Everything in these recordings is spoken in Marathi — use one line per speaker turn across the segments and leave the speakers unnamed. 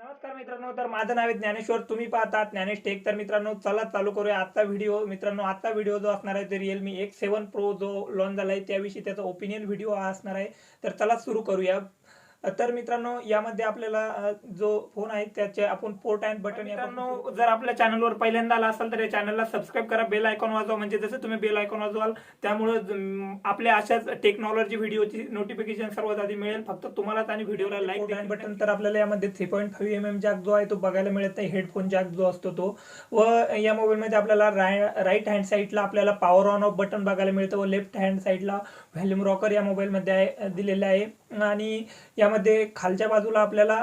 नमस्कार मित्रांनो तर माझं नाव आहे ज्ञानेश्वर. तुम्ही पाहतात ज्ञानेश टेक. तर मित्रांनो चला चालू करूया आजचा व्हिडिओ मित्रांनो आजचा व्हिडिओ जो असणार आहे ते रिअलमी एक्स सेवन प्रो जो लॉन्च झाला आहे त्याविषयी त्याचा ओपिनियन व्हिडिओ हा असणार आहे. तर चला सुरू करूया. तर मित्रांनो यामध्ये आपल्याला जो फोन आहे त्याचे आपण पोर्ट अँड बटन मित्रांनो जर आपल्या चॅनलवर पहिल्यांदा आला असाल तर या चॅनलला सबस्क्राईब करा बेल आयकॉन वाजवा. म्हणजे जसं तुम्ही बेल आयकॉन वाजवाल त्यामुळे आपल्या अशाच टेक्नॉलॉजी व्हिडिओची नोटिफिकेशन सर्वात आधी मिळेल. फक्त तुम्हालाच आणि व्हिडिओला लाईक बटन तर आपल्याला यामध्ये three point five M M jack जो आहे तो बघायला मिळत नाही. हेडफोन जॅक जो असतो तो. व या मोबाईलमध्ये आपल्याला राईट हँड साईडला आपल्याला पॉवर ऑन ऑफ बटन बघायला मिळतं. व लेफ्ट हँड साईडला व्हॅल्यूम रॉकर या मोबाईलमध्ये आहे दिलेलं आहे. आणि यामध्ये खालच्या बाजूला आपल्याला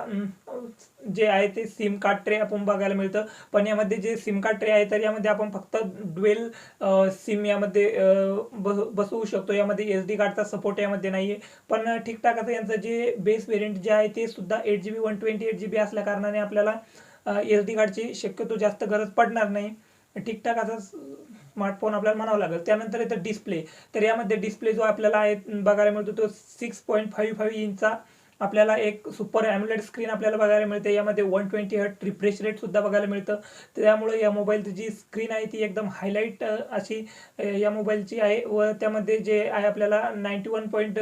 जे आहे ते सिम कार्ड ट्रे आपण बघायला मिळतं. पण यामध्ये जे सिम कार्ड ट्रे आहे तर यामध्ये आपण फक्त ड्वेल सिम यामध्ये बसवू शकतो. यामध्ये एस डी कार्डचा सपोर्ट यामध्ये नाही आहे पण ठीकठाक आता यांचं जे बेस व्हेरियंट जे आहे ते सुद्धा eight G B one twenty eight G B असल्या कारणाने आपल्याला एस डी कार्डची शक्यतो जास्त गरज पडणार नाही. ठीकठाक आता स्मार्टफोन आपल्याला म्हणावं लागेल. त्यानंतर येतं डिस्प्ले तर यामध्ये डिस्प्ले जो आपल्याला आहे बघायला मिळतो तो सिक्स पॉईंट फाईव्ह फाईव्ह इंचचा आपल्याला एक सुपर ॲम्युलेट स्क्रीन आपल्याला बघायला मिळते. यामध्ये वन ट्वेंटी हट रिफ्रेश रेट सुद्धा बघायला मिळतं. त्यामुळे या मोबाईलची जी स्क्रीन आहे ती एकदम हायलाईट अशी या मोबाईलची आहे. व त्यामध्ये जे आहे आपल्याला नाईन्टी वन पॉईंट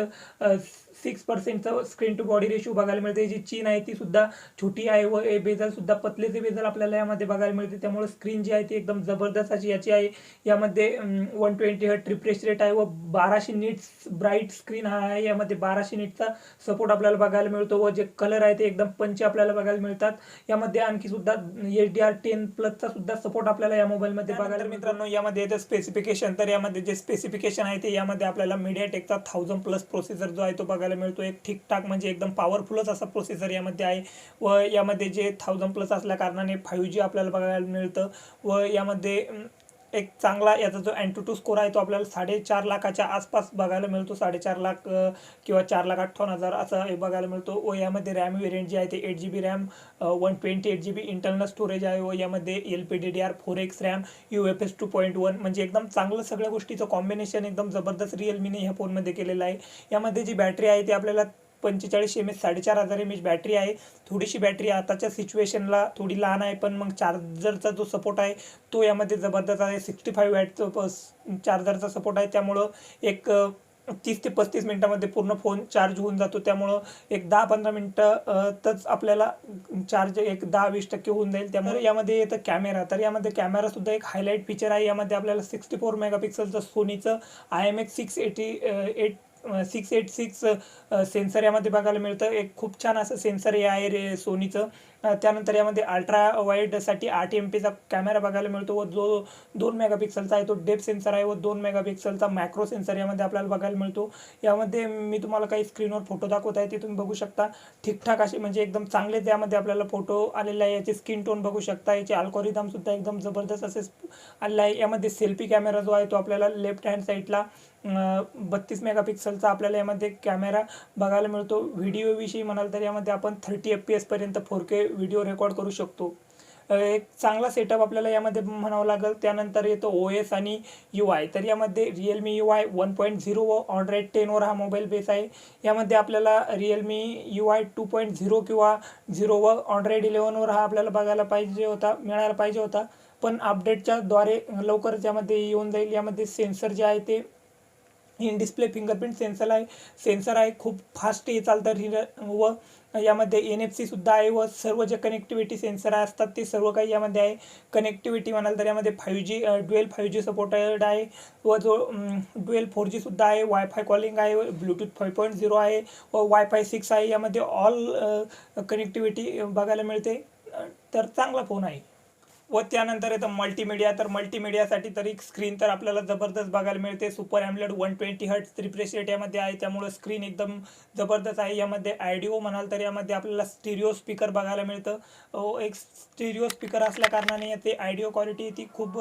सिक्स पर्सेंटचं स्क्रीन टू बॉडी रेशो बघायला मिळते. जी चीन आहे ती सुद्धा छोटी आहे व हे बेजल सुद्धा पतलेचे बेजल आपल्याला यामध्ये बघायला मिळते. त्यामुळे स्क्रीन जी आहे ती एकदम जबरदस्त अशी याची आहे. यामध्ये one twenty hertz refresh rate आहे व बाराशे नीट्स ब्राईट स्क्रीन हा आहे. यामध्ये बाराशे नीटचा सपोर्ट आपल्याला बघायला मिळतो व जे कलर आहे ते एकदम पंच आपल्याला बघायला मिळतात. यामध्ये आणखी सुद्धा एच डी आर टेन प्लसचा सुद्धा सपोर्ट आपल्याला या मोबाईलमध्ये बघायला मित्रांनो यामध्ये येतं स्पेसिफिकेशन तर यामध्ये जे स्पेसिफिकेशन आहे ते यामध्ये आपल्याला मीडियाटेकचा थाउजंड प्लस प्रोसेसर जो आहे तो बघायला मिळतो. एक ठीकठाक म्हणजे एकदम पॉवरफुलच असा प्रोसेसर यामध्ये आहे. व यामध्ये जे थाउजंड प्लस असल्या कारणाने फायू जी आपल्याला बघायला मिळतं. व यामध्ये एक चांगला याचा जो अँटू स्कोर आहे तो आपल्याला साडेचार लाखाच्या आसपास बघायला मिळतो. साडेचार लाख किंवा चार लाख अठ्ठावन्न हजार असा हे बघायला मिळतो. व यामध्ये रॅम व्हेरियंट जे आहे ते eight G B RAM one twenty eight G B internal storage आहे. व यामध्ये L P D D R four X RAM U F S two point one म्हणजे एकदम चांगलं सगळ्या गोष्टीचं कॉम्बिनेशन एकदम जबरदस्त रिअलमीने ह्या फोनमध्ये केलेलं आहे. यामध्ये जी बॅटरी आहे ती आपल्याला पंचेचाळीस एम एच साडेचार हजार एम एच बॅटरी आहे. थोडीशी बॅटरी आताच्या सिच्युएशनला थोडी लहान आहे पण मग चार्जरचा जो सपोर्ट आहे तो यामध्ये जबरदस्त आहे. सिक्स्टी फाईव्ह वॅटचं चार्जरचा सपोर्ट आहे. त्यामुळं एक तीस ते पस्तीस मिनटामध्ये पूर्ण फोन चार्ज होऊन जातो. त्यामुळं एक दहा पंधरा मिनटातच आपल्याला चार्ज एक दहा वीस टक्के होऊन जाईल. त्यामुळे यामध्ये येतं कॅमेरा तर यामध्ये कॅमेरा सुद्धा एक हायलाईट फीचर आहे. यामध्ये आपल्याला सिक्स्टी फोर मेगापिक्सलचं सोनीचं I M X six eighty eight six eight six sensor यामध्ये बघायला मिळतं. एक खूप छान असं सेन्सर हे आहे रे सोनीचं. त्यानंतर यामध्ये अल्ट्रा वाईडसाठी आठ एम पीचा कॅमेरा बघायला मिळतो व जो दोन मेगापिक्सलचा आहे तो डेप सेन्सर आहे व दोन मेगापिक्सलचा मॅक्रो सेन्सर यामध्ये आपल्याला बघायला मिळतो. यामध्ये मी तुम्हाला काही स्क्रीनवर फोटो दाखवत आहे ते तुम्ही बघू शकता. ठीकठाक असे म्हणजे एकदम चांगले त्यामध्ये आपल्याला फोटो आलेले आहे. याचे स्किन टोन बघू शकता. याचे अल्कोरिदमसुद्धा एकदम जबरदस्त असे आलेला आहे. यामध्ये सेल्फी कॅमेरा जो आहे तो आपल्याला लेफ्ट हँड साईडला बत्तीस मेगापिक्सलचा आपल्याला यामध्ये कॅमेरा बघायला मिळतो. व्हिडिओविषयी म्हणाल तर यामध्ये आपण थर्टी एफ पी एसपर्यंत फोर के व्हिडिओ रेकॉर्ड करू शकतो. एक चांगला सेटअप आपल्याला यामध्ये म्हणावं लागेल. त्यानंतर येतो ओ एस आणि यू आय तर यामध्ये Realme U I one point zero व ऑनड्रॉइड टेनवर हा मोबाईल बेस आहे. यामध्ये आपल्याला Realme U I two point zero किंवा झिरो व ऑनड्रॉइड इलेवनवर हा आपल्याला बघायला पाहिजे होता मिळायला पाहिजे होता. पण अपडेटच्या द्वारे लवकरच यामध्ये येऊन जाईल. यामध्ये सेन्सर जे आहे ते इन डिस्प्ले फिंगरप्रिंट सेन्सर आहे. सेन्सर आहे खूप फास्ट हे चालतं. रि व यामध्ये एन एफ सीसुद्धा आहे व सर्व जे कनेक्टिव्हिटी सेन्सर असतात ते सर्व काही यामध्ये आहे. कनेक्टिव्हिटी म्हणाल तर यामध्ये five G dual five G supported आहे व जो ड्युएल फोर जीसुद्धा आहे. वायफाय कॉलिंग आहे ब्लूटूथ फाय पॉईंट झिरो आहे व वायफाय सिक्स आहे. यामध्ये ऑल कनेक्टिव्हिटी बघायला मिळते. तर चांगला फोन आहे. व त्यानंतर येतं मल्टीमीडिया तर मल्टीमीडियासाठी तरी स्क्रीन तर आपल्याला जबरदस्त बघायला मिळते. Super AMOLED one twenty hertz refresh rate यामध्ये आहे. त्यामुळे स्क्रीन एकदम जबरदस्त आहे. यामध्ये आयडिओ म्हणाल तर यामध्ये आपल्याला स्टिरिओ स्पीकर बघायला मिळतं. एक स्टिरिओ स्पीकर असल्या कारणाने याचे आयडिओ क्वालिटी ती खूप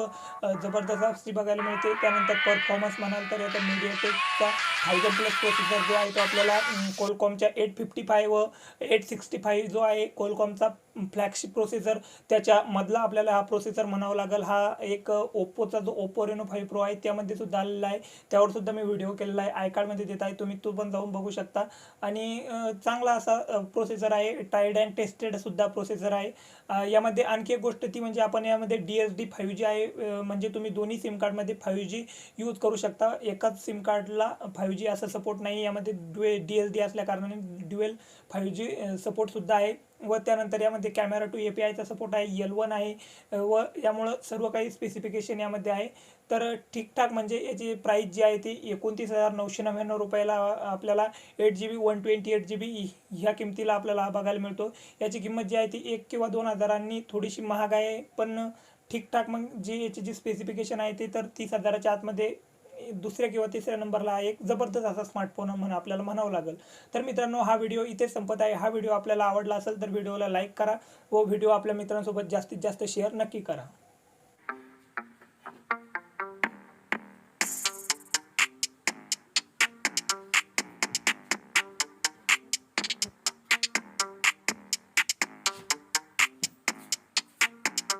जबरदस्त अशी बघायला मिळते. त्यानंतर परफॉर्मन्स म्हणाल तर याचा मीडियाटेकचा थाउजंड प्लस प्रोसेसर जो आहे तो आपल्याला कोलकॉमच्या एट फिफ्टी फाय व एट सिक्स्टी फाय जो आहे कोलकॉमचा फ्लॅगशिप प्रोसेसर त्याच्यामधला आपल्याला हा प्रोसेसर म्हणावा लागेल. हा एक ओप्पोचा जो ओप्पो रेनो फाईव्ह प्रो आहे त्यामध्ये सुद्धा आलेला आहे. त्यावर सुद्धा मी व्हिडिओ केलेला आहे. आय कार्डमध्ये देत आहे. तुम्ही तो पण जाऊन बघू शकता. आणि चांगला असा प्रोसेसर आहे. टाईड अँड टेस्टेड सुद्धा प्रोसेसर आहे. यामध्ये आणखी एक गोष्ट ती म्हणजे आपण यामध्ये D S D five G आहे. म्हणजे तुम्ही दोन्ही सिम कार्डमध्ये फाईव्ह जी यूज करू शकता. एकाच सिम कार्डला फाईव्ह जी असा सपोर्ट नाही. यामध्ये डुए डी एस डी असल्या कारणाने ड्युएल फाईव्ह जी सपोर्टसुद्धा आहे. व त्यानंतर यामध्ये कॅमेरा टू ए पी आयचा सपोर्ट आहे यल वन आहे व यामुळं सर्व काही स्पेसिफिकेशन यामध्ये आहे. तर ठीकठाक म्हणजे याची प्राईस जी आहे ती एकोणतीस हजार नऊशे नव्याण्णव रुपयाला आपल्याला eight G B one twenty eight G B ह्या किमतीला आपल्याला बघायला मिळतो. याची किंमत जी आहे ती एक किंवा दोन हजारांनी थोडीशी महाग आहे पण ठीकठाक मग जी याची जी स्पेसिफिकेशन आहे ते तर तीस हजाराच्या आतमध्ये दुसऱ्या किंवा तिसऱ्या नंबरला एक जबरदस्त असा स्मार्टफोन म्हणून आपल्याला म्हणावं लागेल. तर मित्रांनो हा व्हिडिओ इथे संपत आहे. हा व्हिडिओ आपल्याला आवडला असेल तर व्हिडिओला लाईक करा व व्हिडिओ आपल्या मित्रांसोबत जास्तीत जास्त शेअर नक्की करा.